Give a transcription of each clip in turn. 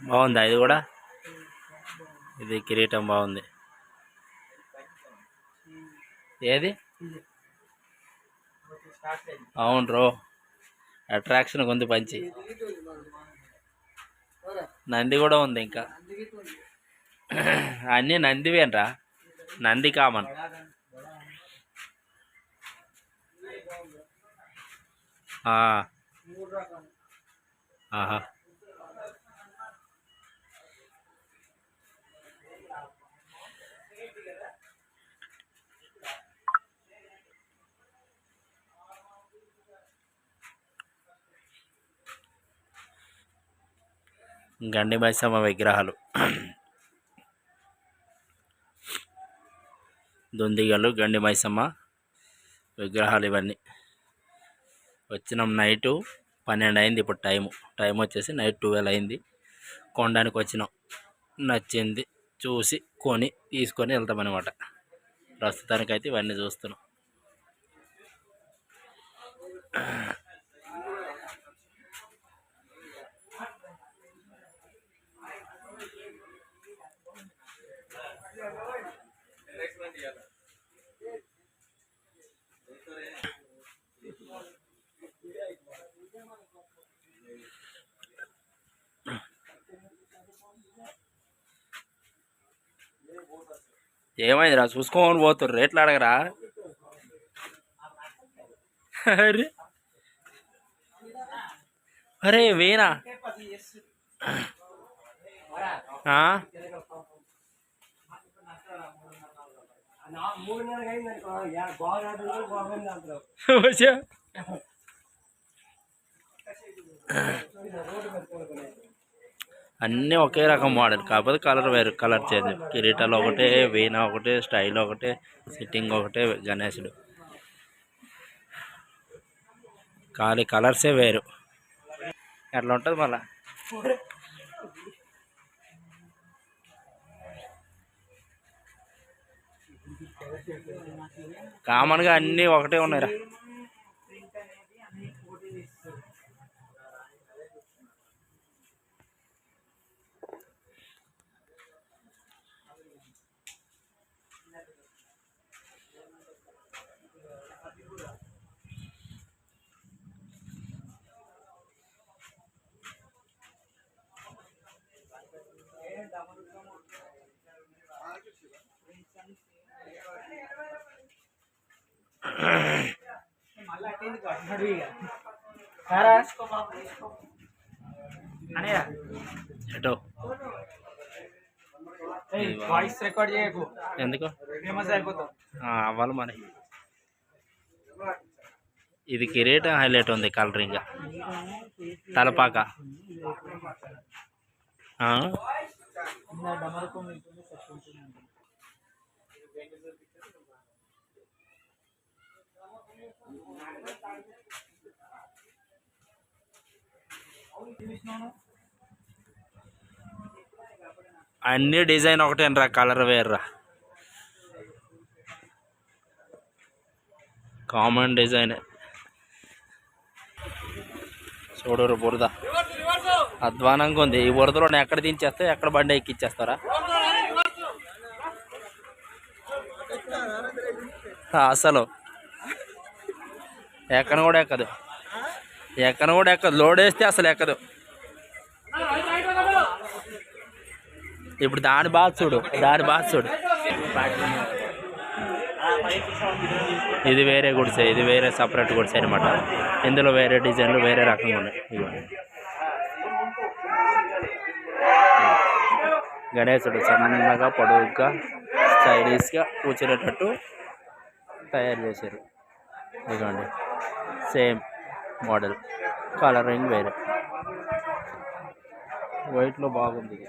బాగుందా. ఇది కూడా ఇది కిరీటం బాగుంది. ఏది? అవును రో. అట్రాక్షన్ ఉంది పంచి. నంది కూడా ఉంది ఇంకా. అన్నీ నందివేనరా నంది కామన్. ఆహా. గండి మైసమ్మ విగ్రహాలు. దొందిగలు గండి మైసమ్మ విగ్రహాలు ఇవన్నీ. వచ్చినాం నైటు పన్నెండు అయింది ఇప్పుడు టైము. టైం వచ్చేసి నైట్ ట్వెల్వ్ అయింది. కొనడానికి వచ్చినాం. నచ్చింది చూసి కొని తీసుకొని వెళ్తామన్నమాట ప్రస్తుతానికైతే ఇవన్నీ చూస్తున్నాం. ఏమైందిరా? చూసుకోమని పోతుర్రు. రేట్లు అడగరా? అరే. అరే వేనా ఆ? వచ్చా. అన్నీ ఒకే రకం మోడల్. కాకపోతే కలర్ వేరు కలర్ చేంజ్. కిరీటాలు ఒకటే వీణ ఒకటే స్టైల్ ఒకటే సిట్టింగ్ ఒకటే గణేశుడు ఖాళీ కలర్సే వేరు. ఎట్లా ఉంటుంది మళ్ళా? కామన్గా అన్నీ ఒకటే ఉన్నాయిరా. Hai, hai, ada hai, hai, hai, hai, hai, hai, hai, hai, voice record చేయకు. ఎందుకు? ఫేమస్ అయిపోతాం. ఆ, అవ్వాలి మరి. ఇది కిరీటం హైలైట్ ఉంది కలరింగ్. తలపాక. ఆ? అన్ని డిజైన్ ఒకటేనరా కలర్ వేర్రా కామన్ డిజైన్. చూడరు బురద. అధ్వానంగా ఉంది. ఈ బురదలో ఎక్కడ దించేస్తే ఎక్కడ బండి ఎక్కిచ్చేస్తారా? అసలు. ఎక్కన కూడా ఎక్కదు. ఎక్కన కూడా ఎక్కదు. లోడ్ వేస్తే అసలు ఎక్కదు. ఇప్పుడు దాని బాధ చూడు దాని బాధ చూడు. ఇది వేరే గుడిసె ఇది వేరే సపరేట్ గుడిసె అనమాట ఇందులో వేరే డిజైన్లు వేరే రకంగా ఉన్నాయి. ఇదిగోండి. గణేశుడు సన్నగా పొడవుగా స్టైలిష్గా కూర్చునేటట్టు తయారు చేశారు. ఇదిగోండి. Same model. కలరింగ్ వేరే. వైట్లో బాగుంది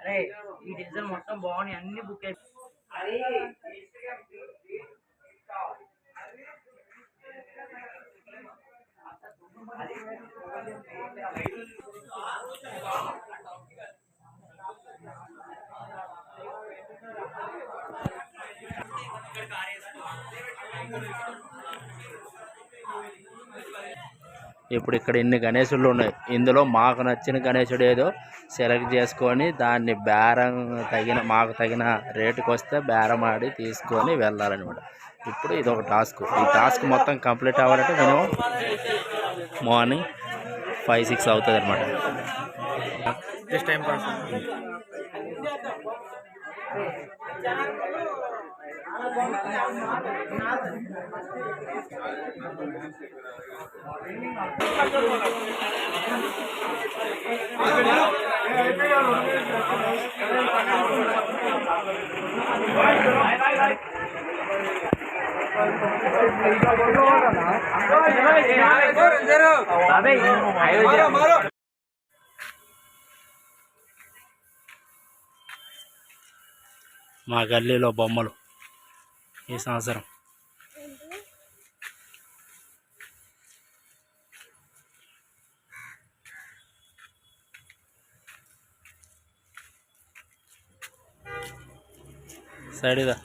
అరే ఈ డిజైన్ మొత్తం బాగున్నాయి అన్ని బుక్ అయి ఇప్పుడు ఇక్కడ ఇన్ని గణేశులు ఉన్నాయి. ఇందులో మాకు నచ్చిన గణేశుడు ఏదో సెలెక్ట్ చేసుకొని దాన్ని బేరం తగిన మాకు తగిన రేటుకి వస్తే బేరం ఆడి తీసుకొని వెళ్ళాలన్నమాట. ఇప్పుడు ఇది ఒక టాస్క్. ఈ టాస్క్ మొత్తం కంప్లీట్ అవ్వాలంటే మినిమం మార్నింగ్ ఫైవ్ సిక్స్ అవుతుంది అనమాట మా గల్లీలో బొమ్మలు. ఈ సంవత్సరం. సైడ్గా